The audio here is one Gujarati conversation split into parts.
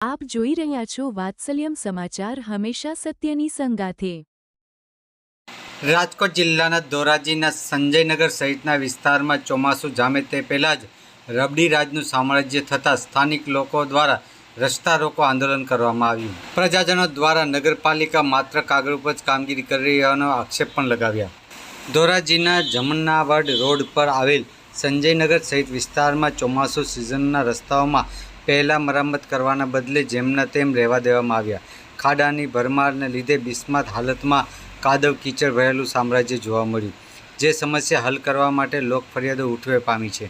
આપ જોઈ રહ્યા છો વાત્સલ્યમ સમાચાર હંમેશા સત્યની સંગાથે. રાજકોટ જિલ્લાના ધોરાજીના સંજયનગર સહિતના વિસ્તારમાં ચોમાસું જામે તે પહેલાં જ રબડી રાજનું સામ્રાજ્ય થતાં સ્થાનિક લોકો દ્વારા રસ્તા રોકો આંદોલન કરવામાં આવ્યું. પ્રજાજનો દ્વારા નગરપાલિકા માત્ર કાગળ ઉપર જ કામગીરી કરી રહી હોવાનો આક્ષેપ પણ લગાવ્યા. ધોરાજીના જમનાવડ રોડ પર આવેલ સંજયનગર સહિત વિસ્તારમાં ચોમાસું સિઝનના રસ્તાઓમાં પહેલાં મરામત કરવાના બદલે જેમના તેમ રહેવા દેવામાં આવ્યા. ખાડાની ભરમારને લીધે બિસ્માત હાલતમાં કાદવ કીચડ ભરેલું સામ્રાજ્ય જોવા મળ્યું, જે સમસ્યા હલ કરવા માટે લોક ફરિયાદો ઉઠવે પામી છે.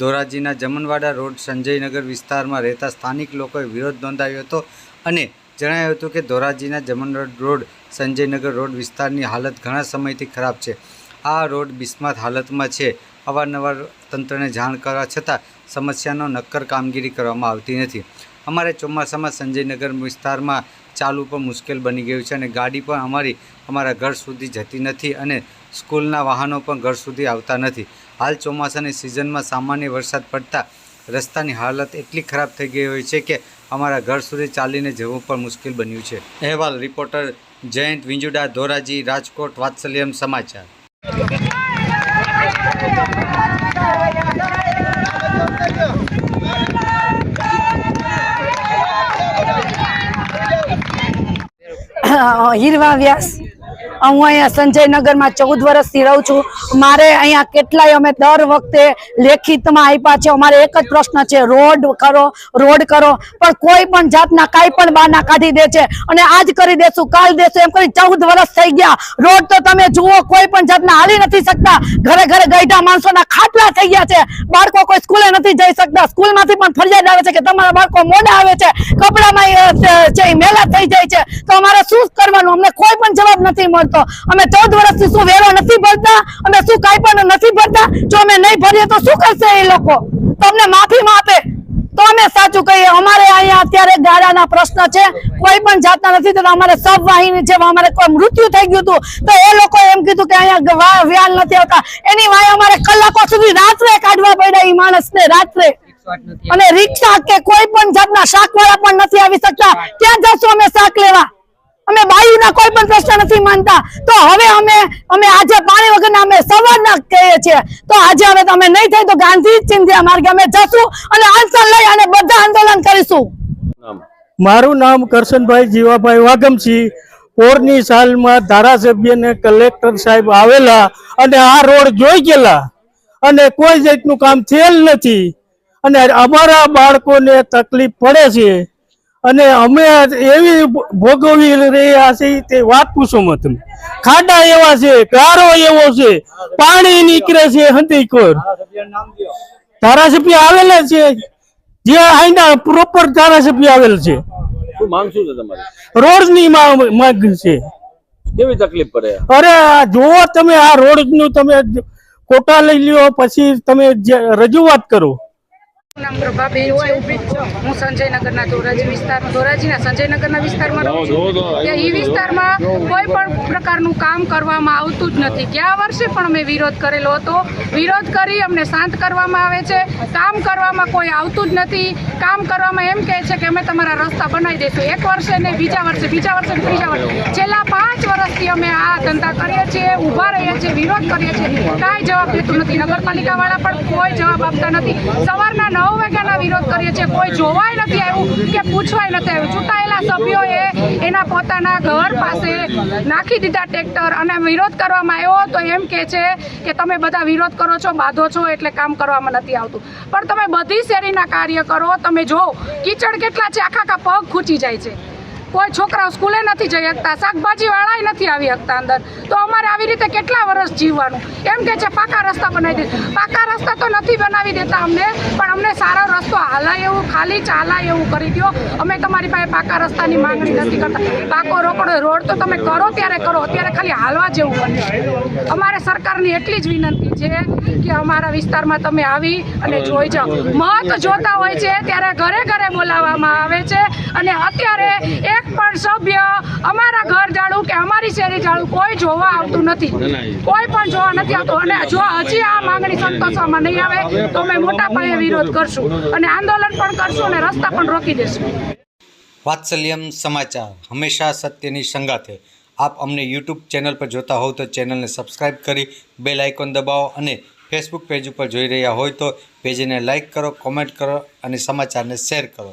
ધોરાજીના જમનવાડા રોડ સંજયનગર વિસ્તારમાં રહેતા સ્થાનિક લોકોએ વિરોધ નોંધાવ્યો હતો અને જણાવ્યું હતું કે ધોરાજીના જમનવાડ રોડ સંજયનગર રોડ વિસ્તારની હાલત ઘણા સમયથી ખરાબ છે. આ રોડ બિસ્માત હાલતમાં છે. અવારનવાર તંત્રને જાણ કરવા છતાં સમસ્યાનો નક્કર કામગીરી કરવામાં આવતી નથી. અમારે ચોમાસામાં સંજયનગર વિસ્તારમાં ચાલવું પણ મુશ્કેલ બની ગયું છે અને ગાડી પણ અમારી, અમારા ઘર સુધી જતી નથી અને સ્કૂલના વાહનો પણ ઘર સુધી આવતા નથી. હાલ ચોમાસાની સિઝનમાં સામાન્ય વરસાદ પડતા રસ્તાની હાલત એટલી ખરાબ થઈ ગઈ હોય છે કે અમારા ઘર સુધી ચાલીને જવું પણ મુશ્કેલ બન્યું છે. અહેવાલ, reporter Jayant Vinjuda, Dhoraji, Rajkot, Vatsalyam Samachar. Irma Bias. હું અહીંયા સંજયનગરમાં ચૌદ વર્ષથી રહું છું. મારે અહીંયા કેટલાય અમે દર વખતે લેખિતમાં આપ્યા છે. અમારે એક જ પ્રશ્ન છે, રોડ કરો રોડ કરો. પણ કોઈ પણ જાતના કાંઈ પણ બાના કાઢી દે છે. અને આજ કરી દેશું, કાલ દેશું, એમ કરી ચૌદ વર્ષ થઈ ગયા. રોડ તો તમે જુઓ, કોઈ પણ જાતના હાલી નથી શકતા. ઘરે ઘરે ગઈઢા માણસોના ખાટલા થઈ ગયા છે. બાળકો કોઈ સ્કૂલે નથી જઈ શકતા. સ્કૂલમાંથી પણ ફરિયાદ આવે છે કે તમારા બાળકો મોડા આવે છે. કપડામાં મેલા થઈ જાય છે. તો અમારે શું કરવાનું? અમને કોઈ પણ જવાબ નથી મળતો. અમે ચૌદ વર્ષથી શું વેરો નથી ભરતા? અમે શું કાંઈ પણ નથી ભરતા? જો અમે નહીં ભરીએ તો શું કરશે એ લોકો? તો અમને માફી આપે. તો અમે સાચું કહીએ, અમારે અહીંયા અત્યારે ગાળાના પ્રશ્ન છે. કોઈ પણ જાતના નથી થતા. અમારે સબ વાહિની છે, અમારે કોઈ મૃત્યુ થઈ ગયું હતું. તો એ લોકો એમ કીધું કે અહીંયા વ્યાલ નથી આવતા. એની વાય અમારે કલાકો સુધી રાત્રે કાઢવા પડ્યા એ માણસને, રાત્રે. અને રિક્ષા કે કોઈ પણ જાતના શાક વાળા પણ નથી આવી શકતા. ક્યાં જશું અમે શાક લેવા? અમે બાયુના કોઈ પણ પ્રશ્ન નથી માનતા. તો હવે અમે અમે આજે પાણી વગરના અમે સવારના કહીએ છીએ. તો આજે હવે તમે નહીં થાય તો ગાંધી ચિંધ્યા માર્ગે અમે જશું અને આન્સર લઈ અને બધા આંદોલન કરીશું. મારું નામ કરશનભાઈ જીવાભાઈ વાગમસિંહ પોરની સાલમાં ધારાસભ્ય ને કલેક્ટર સાહેબ આવેલા અને આ રોડ જોઈ ગયેલા. અને કોઈ જાતનું કામ થયેલ નથી. અને અમારા બાળકોને તકલીફ પડે છે. અને અમે એવી ભોગવી રહ્યા છે તે વાત પૂછો મત તમે. ખાડા એવા છે ગારો એવો છે પાણી નીકળે છે હંતીકોર ધારાસભ્ય આવેલા છે જે અહીંના પ્રોપર ધારાસભ્ય આવેલ છે. રોડની માંગ છે. કેવી તકલીફ પડે? અરે જુઓ તમે આ રોડનું તમે કોટા લઈ લ્યો પછી તમે જે રજૂઆત કરો. નામ પ્રભાબેન છે હું સંજયનગરના ધોરાજી વિસ્તાર ધોરાજીના સંજયનગરના વિસ્તારમાં રહું છું. ત્યાં વિસ્તારમાં કોઈ પણ પ્રકારનું કામ કરવામાં આવતું જ નથી. ગયા વર્ષે પણ અમે વિરોધ કરેલો હતો. વિરોધ કરી અમને શાંત કરવામાં આવે છે. કામ કરવામાં કોઈ આવતું જ નથી. કામ કરવામાં એમ કહે છે કે અમે તમારા રસ્તા બનાવી દઈશું. એક વર્ષે ને બીજા વર્ષે બીજા વર્ષે ને ત્રીજા વર્ષે. છેલ્લા પાંચ વર્ષથી અમે આ ધંધા કરીએ છીએ ઊભા રહીએ છીએ વિરોધ કરીએ છીએ. કાંઈ જવાબ દેતું નથી. નગરપાલિકાવાળા પણ કોઈ જવાબ આપતા નથી. સવારના નવ વાગ્યાના વિરોધ કરીએ છીએ કોઈ જોવાય નથી આવ્યું કે પૂછવાય નથી આવ્યું. ચૂંટાયેલા સભ્યોએ એના પોતાના ઘર પાસે નાખી દીધા ટ્રેક્ટર અને વિરોધ કરવામાં આવ્યો તો એમ કે છે કે તમે બધા વિરોધ કરો છો, બાંધો છો, એટલે કામ કરવામાં નથી આવતું. પણ તમે બધી શેરીના કાર્ય કરો તમે જો કીચડ કેટલા છે. આખા આખા પગ ખૂંચી જાય છે. કોઈ છોકરાઓ સ્કૂલે નથી જઈ શકતા શાકભાજી વાળાય નથી આવી શકતા અંદર. તો અમારે આવી રીતે કેટલા વર્ષ જીવવાનું? એમ કે છે, પાકા રસ્તા બનાવી દે. પાકા રસ્તા તો નથી બનાવી દેતા અમને, પણ અમને સારો રસ્તો હાલાય એવું, ખાલી ચાલાય એવું કરી દો અમે તમારી પાસે પાકા રસ્તાની માંગણી નથી કરતા. પાકો રોકડો રોડ તો તમે કરો ત્યારે કરો, અત્યારે ખાલી હાલવા જેવું બને અમારે સરકારની એટલી જ વિનંતી છે કે અમારા વિસ્તારમાં તમે આવી અને જોઈ જાઓ. મત જોતા હોય છે, ત્યારે ઘરે ઘરે બોલાવવામાં આવે છે અને અત્યારે એક પણ સભ્ય, અમારા ઘર જાણું કે અમારી શેરી જાણું કોઈ જોવા આવતું નથી. કોઈ પણ જોવા નથી આવતું. અને જો હજી આ માંગણી સંતોષવામાં નહીં આવે, તો અમે મોટા પાયે વિરોધ કરશું અને આંદોલન પણ કરશું અને રસ્તા પણ રોકી દેશું. વાત્સલ્યમ સમાચાર. હંમેશા સત્યની સંગાથે. આપ અમને યુટ્યુબ ચેનલ પર જોતા હોવ તો ચેનલને સબસ્ક્રાઇબ કરી બે લાઇકોન દબાવો અને ફેસબુક પેજ ઉપર જોઈ રહ્યા હોય તો પેજને લાઇક કરો, કોમેન્ટ કરો અને સમાચારને શેર કરો.